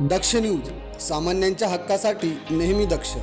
दक्ष news सामान्यांच्या हक्कासाठी नेहमी दक्ष.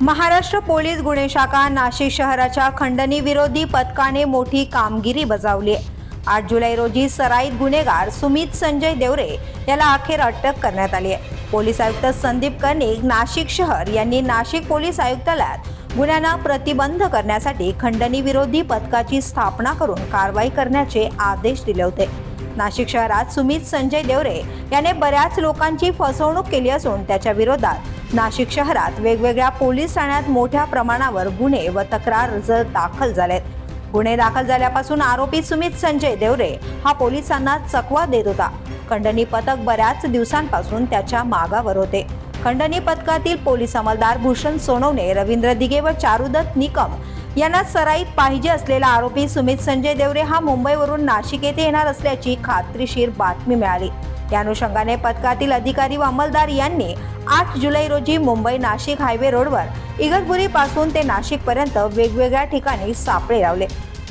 महाराष्ट्र पोलीस गुन्हे शाखा नाशिक शहराच्या खंडणी विरोधी पथकाने मोठी कामगिरी बजावली आहे. आठ जुलै रोजी सराईत गुन्हेगार सुमित संजय देवरे याला अखेर अटक करण्यात आली आहे. पोलीस आयुक्त संदीप कर्णिक नाशिक शहर यांनी नाशिक पोलीस आयुक्तालयात गुन्ह्यांना प्रतिबंध करण्यासाठी खंडणी विरोधी पथकाची स्थापना करून कारवाई करण्याचे आदेश दिले होते. नाशिक शहरात सुमित संजय देवरे याने बऱ्याच लोकांची फसवणूक केली असून त्याच्या विरोधात नाशिक शहरात वेगवेगळ्या पोलीस ठाण्यात मोठ्या प्रमाणावर गुन्हे व तक्रार अर्ज दाखल झालेत. गुन्हे दाखल झाल्यापासून आरोपी सुमित संजय देवरे हा पोलिसांना चकवा देत होता. खंडणी पथक बऱ्याच दिवसांपासून त्याच्या मागावर होते. खंडणी पथकातील पोलीस अंमलदार भूषण सोनवणे रवींद्र दिगे व चारुदत्त निकम यांना सराईत पाहिजे असलेला आरोपी सुमित संजय देवरे हा मुंबईवरून नाशिक येथे येणार असल्याची खात्रीशीर बातमी मिळाली. त्या अनुषंगाने पथकातील अधिकारी व अंमलदार यांनी आठ जुलै रोजी मुंबई नाशिक हायवे रोडवर इगतपुरी पासून ते नाशिक पर्यंत वेगवेगळ्या ठिकाणी सापळे लावले.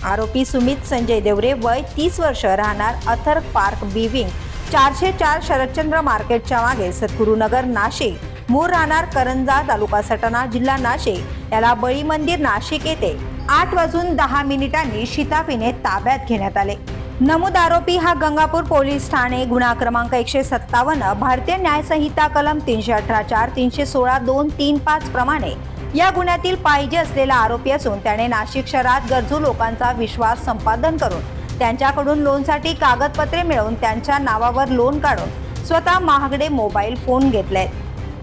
आरोपी सुमित संजय देवरे वय तीस वर्ष राहणार अथर पार्क बिविंग चारशे चार शरदचंद्र मार्केटच्या मागे सद्गुरुनगर नाशिक. मूळ राहणार करंजा तालुका सटाणा जिल्हा नाशिक. याला बळी मंदिर नाशिक येथे आठ वाजून दहा मिनिटांनी शिताफीने ताब्यात घेण्यात आले. नमूद आरोपी हा गंगापूर पोलीस ठाणे गुन्हा क्रमांक एकशे सत्तावन्न भारतीय न्यायसंहिता कलम तीनशे अठरा चार तीनशे सोळा दोन तीन पाच प्रमाणे या गुन्ह्यातील पाहिजे असलेला आरोपी असून त्याने नाशिक शहरात गरजू लोकांचा विश्वास संपादन करून त्यांच्याकडून लोनसाठी कागदपत्रे मिळवून त्यांच्या नावावर लोन काढून स्वतः महागडे मोबाईल फोन घेतले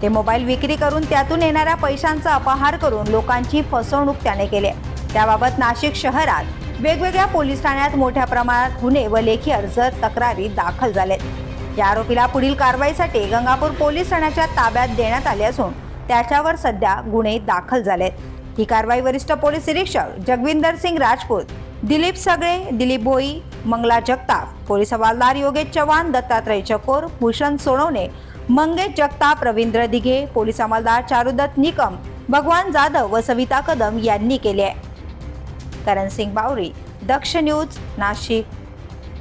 ते मोबाईल विक्री करून त्यातून येणाऱ्या पैशांचा अपहार करून लोकांची फसवणूक त्याने केली आहे. त्याबाबत नाशिक शहरात वेगवेगळ्या पोलीस ठाण्यात मोठ्या प्रमाणात गुन्हे व लेखी अर्ज तक्रारी दाखल झालेत या आरोपीला पुढील कारवाईसाठी गंगापूर पोलीस ठाण्याच्या ताब्यात देण्यात आले असून त्याच्यावर सध्या गुन्हे दाखल झालेत. ही कारवाई वरिष्ठ पोलीस निरीक्षक जगविंदर सिंग राजपूत दिलीप सगळे दिलीप भोई मंगला जगताप पोलीस हवालदार योगेश चव्हाण दत्तात्रय चकोर भूषण सोनवणे मंगेश जगताप रवींद्र दिघे पोलीस हवालदार चारुदत्त निकम भगवान जाधव व सविता कदम यांनी केले आहे. करण सिंग बावरी दक्ष न्यूज नाशिक.